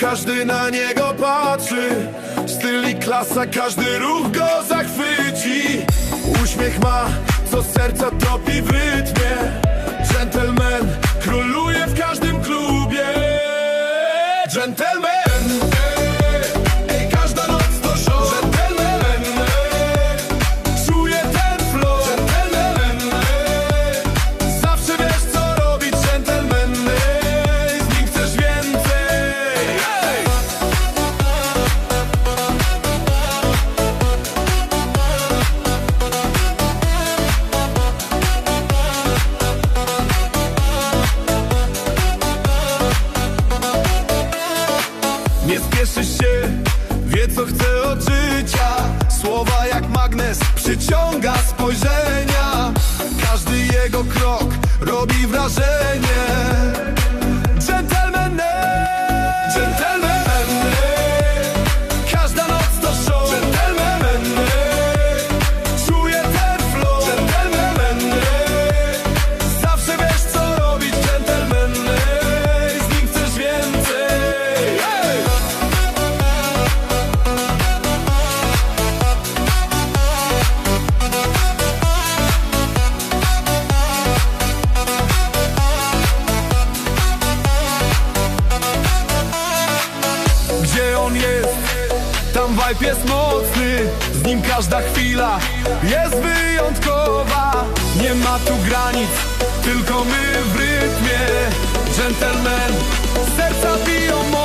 każdy na niego patrzy. Styl i klasa, każdy ruch go zachwyci. Uśmiech ma, co serca topi w rytmie. Gentleman króluje w każdym klubie. Gentleman Nie spieszy się, wie co chce od życia. Słowa jak magnes przyciąga spojrzenia. Każdy jego krok robi wrażenie on jest? Tam vibe jest mocny Z nim każda chwila jest wyjątkowa Nie ma tu granic, tylko my w rytmie Gentleman, serca biją mocniej